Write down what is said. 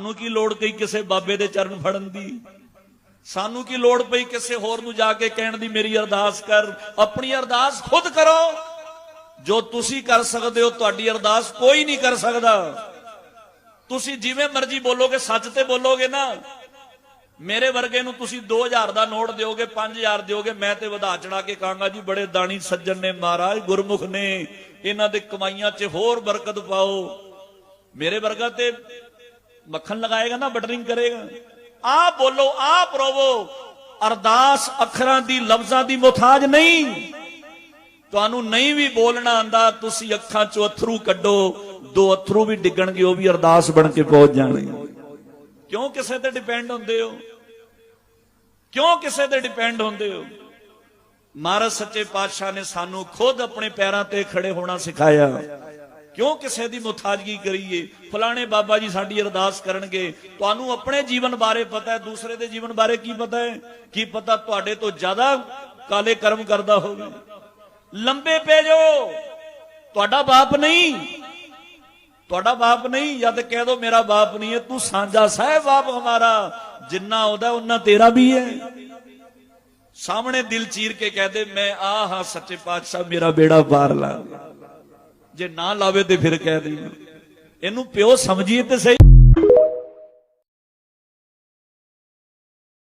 ਸਾਨੂੰ ਕੀ ਲੋੜ ਪਈ ਕਿਸੇ ਬਾਬੇ ਦੇ ਚਰਨ ਫੜਨ ਦੀ? ਸਾਨੂੰ ਕੀ ਲੋੜ ਪਈ ਕਿਸੇ ਹੋਰ ਨੂੰ ਜਾ ਕੇ ਕਹਿਣ ਦੀ? ਮੇਰੀ ਅਰਦਾਸ ਕਰ, ਆਪਣੀ ਅਰਦਾਸ ਖੁਦ ਕਰੋ। ਜੋ ਤੁਸੀਂ ਕਰ ਸਕਦੇ ਹੋ, ਤੁਹਾਡੀ ਅਰਦਾਸ ਕੋਈ ਨਹੀਂ ਕਰ ਸਕਦਾ। ਤੁਸੀਂ ਜਿਵੇਂ ਮਰਜ਼ੀ ਬੋਲੋਗੇ, ਸੱਚ ਤੇ ਬੋਲੋਗੇ ਨਾ। ਮੇਰੇ ਵਰਗੇ ਨੂੰ ਤੁਸੀਂ 2000 ਦਾ ਨੋਟ ਦਿਓਗੇ 5000 ਦਿਓਗੇ, ਮੈਂ ਤੇ ਵਧਾ ਚੜਾ ਕੇ ਕਹਾਂਗਾ, ਜੀ, ਬੜੇ ਦਾਣੀ ਸੱਜਣ ਨੇ ਮਹਾਰਾਜ, ਗੁਰਮੁਖ ਨੇ। ਇਹਨਾਂ ਦੇ ਕਮਾਈਆਂ 'ਚ ਹੋਰ ਬਰਕਤ ਪਾਓ। ਮੇਰੇ ਵਰਗਾ ਤੇ ਮੱਖਣ ਲਗਾਏਗਾ ਨਾ ਬਟਰਿੰਗ ਕਰੇਗਾ। ਆ ਬੋਲੋ ਆ ਪ੍ਰੋਵੋ। ਅਰਦਾਸ ਅੱਖਰਾਂ ਦੀ, ਲਫ਼ਜ਼ਾਂ ਦੀ ਮੁਹਤਾਜ ਨਹੀਂ। ਤੁਹਾਨੂੰ ਨਹੀਂ ਵੀ ਬੋਲਣਾ ਆਂਦਾ, ਤੁਸੀਂ ਅੱਖਾਂ ਚੋਂ ਅਥਰੂ ਕੱਢੋ। ਦੋ ਅਥਰੂ ਵੀ ਡਿੱਗਣਗੇ, ਉਹ ਵੀ ਅਰਦਾਸ ਬਣ ਕੇ ਪਹੁੰਚ ਜਾਣਗੇ। ਕਿਉਂ ਕਿਸੇ ਤੇ ਡਿਪੈਂਡ ਹੁੰਦੇ ਹੋ? ਕਿਉਂ ਕਿਸੇ ਤੇ ਡਿਪੈਂਡ ਹੁੰਦੇ ਹੋ? ਮਹਾਰਾਜ ਸੱਚੇ ਪਾਤਸ਼ਾਹ ਨੇ ਸਾਨੂੰ ਖੁਦ ਆਪਣੇ ਪੈਰਾਂ ਤੇ ਖੜੇ ਹੋਣਾ ਸਿਖਾਇਆ। ਕਿਉਂ ਕਿਸੇ ਦੀ ਮੁਤਾਜਗੀ ਕਰੀਏ? ਫਲਾਣੇ ਬਾਬਾ ਜੀ ਸਾਡੀ ਅਰਦਾਸ ਕਰਨਗੇ। ਤੁਹਾਨੂੰ ਆਪਣੇ ਜੀਵਨ ਬਾਰੇ ਪਤਾ ਹੈ, ਦੂਸਰੇ ਦੇ ਜੀਵਨ ਬਾਰੇ ਕੀ ਪਤਾ ਹੈ? ਕੀ ਪਤਾ ਤੁਹਾਡੇ ਤੋਂ ਜ਼ਿਆਦਾ ਕਾਲੇ ਕਰਮ ਕਰਦਾ ਹੋਵੇ? ਲੰਬੇ ਪੈ ਜਾਓ। ਤੁਹਾਡਾ ਬਾਪ ਨਹੀਂ। ਤੁਹਾਡਾ ਬਾਪ ਨਹੀਂ, ਜਦ ਕਹਿ ਦੋ ਮੇਰਾ ਬਾਪ ਨਹੀਂ ਹੈ, ਤੂੰ ਸਾਂਝਾ ਸਾਹਿਬ ਬਾਪ ਹਮਾਰਾ, ਜਿੰਨਾ ਉਹਦਾ ਉਹਨਾਂ ਤੇਰਾ ਵੀ ਹੈ। ਸਾਹਮਣੇ ਦਿਲ ਚੀਰ ਕੇ ਕਹਿ ਦੇ, ਮੈਂ ਆ ਹਾਂ ਸੱਚੇ ਪਾਤਸ਼ਾਹ, ਮੇਰਾ ਬੇੜਾ ਪਾਰ ਲਾ। ਜੇ ਨਾ ਲਾਵੇ ਤੇ ਫਿਰ ਕਹਿ ਦੇ ਇਹਨੂੰ ਪਿਓ ਸਮਝੀਏ ਤੇ ਸਹੀ।